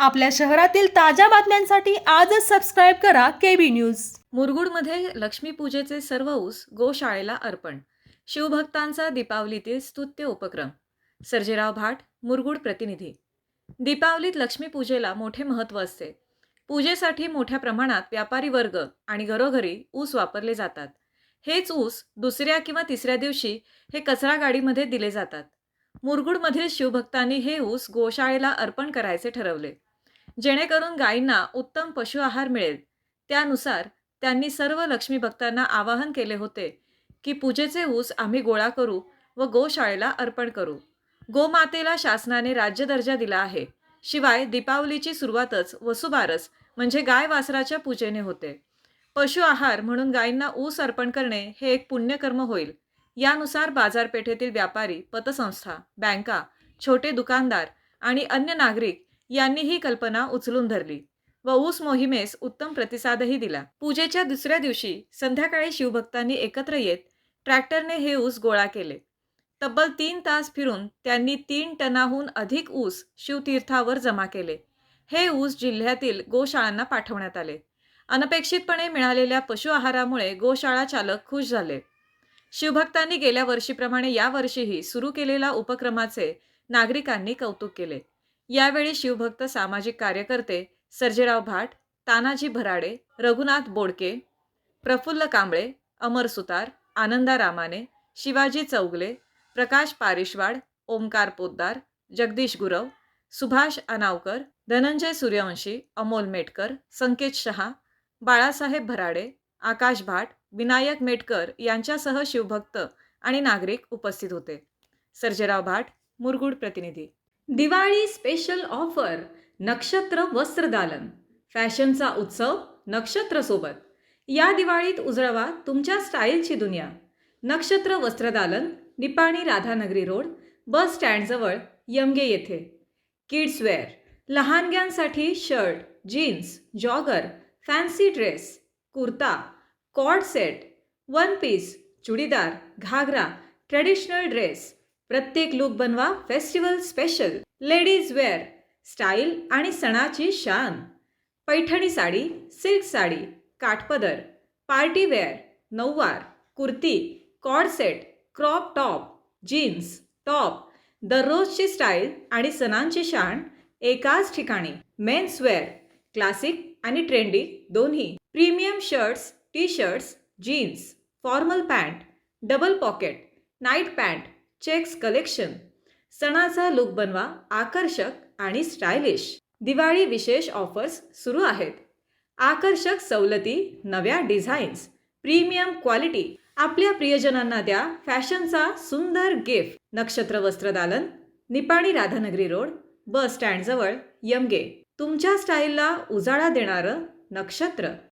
आपल्या शहरातील ताज्या बातम्यांसाठी आजच सबस्क्राईब करा केबी न्यूज मुरगुडमध्ये लक्ष्मीपूजेचे सर्व ऊस गोशाळेला अर्पण. शिवभक्तांचा दीपावलीतील स्तुत्य उपक्रम. सर्जेराव भाट मुरगुड प्रतिनिधी. दीपावलीत लक्ष्मीपूजेला मोठे महत्त्व असते. पूजेसाठी मोठ्या प्रमाणात व्यापारी वर्ग आणि घरोघरी ऊस वापरले जातात. हेच ऊस दुसऱ्या किंवा तिसऱ्या दिवशी हे कचरा गाडीमध्ये दिले जातात. मुरगुडमधील शिवभक्तांनी हे ऊस गोशाळेला अर्पण करायचे ठरवले. जेणेकरून गायींना उत्तम पशु आहार मिळेल. त्यानुसार त्यांनी सर्व लक्ष्मी भक्तांना आवाहन केले होते की पूजेचे ऊस आम्ही गोळा करू व गोशाळेला अर्पण करू. गोमातेला शासनाने राज्य दर्जा दिला आहे. शिवाय दीपावलीची सुरुवातच वसुबारस म्हणजे गाय वासराच्या पूजेने होते. पशु आहार म्हणून गायींना ऊस अर्पण करणे हे एक पुण्यकर्म होईल. यानुसार बाजारपेठेतील व्यापारी पतसंस्था बँका छोटे दुकानदार आणि अन्य नागरिक यांनी ही कल्पना उचलून धरली व ऊस मोहिमेस उत्तम प्रतिसादही दिला. पूजेच्या दुसऱ्या दिवशी संध्याकाळी शिवभक्तांनी एकत्र येत ट्रॅक्टरने हे ऊस गोळा केले. तब्बल तीन तास फिरून त्यांनी तीन टनाहून अधिक ऊस शिवतीर्थावर जमा केले. हे ऊस जिल्ह्यातील गोशाळांना पाठवण्यात आले. अनपेक्षितपणे मिळालेल्या पशु आहारामुळे गोशाळा चालक खुश झाले. शिवभक्तांनी गेल्या वर्षीप्रमाणे यावर्षीही सुरू केलेल्या उपक्रमाचे नागरिकांनी कौतुक केले. यावेळी शिवभक्त सामाजिक कार्यकर्ते सर्जेराव भाट तानाजी भराडे रघुनाथ बोडके प्रफुल्ल कांबळे अमर सुतार आनंदा रामाने शिवाजी चौगले प्रकाश पारिशवाड ओमकार पोद्दार जगदीश गुरव सुभाष अनावकर धनंजय सूर्यवंशी अमोल मेटकर संकेत शहा बाळासाहेब भराडे आकाश भाट विनायक मेटकर यांच्यासह शिवभक्त आणि नागरिक उपस्थित होते. सर्जेराव भाट मुरगुड प्रतिनिधी. दिवाळी स्पेशल ऑफर नक्षत्र वस्त्रदालन फॅशनचा उत्सव नक्षत्र सोबत. या दिवाळीत उजळवा तुमच्या स्टाईलची दुनिया. नक्षत्र वस्त्रदालन निपाणी राधानगरी रोड बस स्टँडजवळ यमगे येथे. Kidswear लहानग्यांसाठी shirt jeans jogger fancy dress kurta coord set one piece churidar ghagra traditional dress प्रत्येक लुक बनवा festival special ladies wear style आणि सणाची शान. पैठणी साडी सिल्क साडी काठपदर पार्टी वेअर नऊवार kurti coord set crop top jeans top. दररोजची style आणि सणांची शान एकाच ठिकाणी. मेन्स वेअर क्लासिक आणि ट्रेंडी दोन्ही. Premium shirts T shirts jeans formal pant double pocket night pant checks collection. सणाचा लुक बनवा आकर्षक आणि स्टायलिश. दिवाळी विशेष ऑफर्स सुरू आहेत. आकर्षक सवलती नव्या डिझाईन्स प्रीमियम क्वालिटी आपल्या प्रियजनांना द्या फॅशनचा सुंदर gift Nakshatra Vastradalan Nipani Radhanagari road bus स्टँडजवळ Yamage. तुमच्या स्टाईलला उजाळा देणारं नक्षत्र.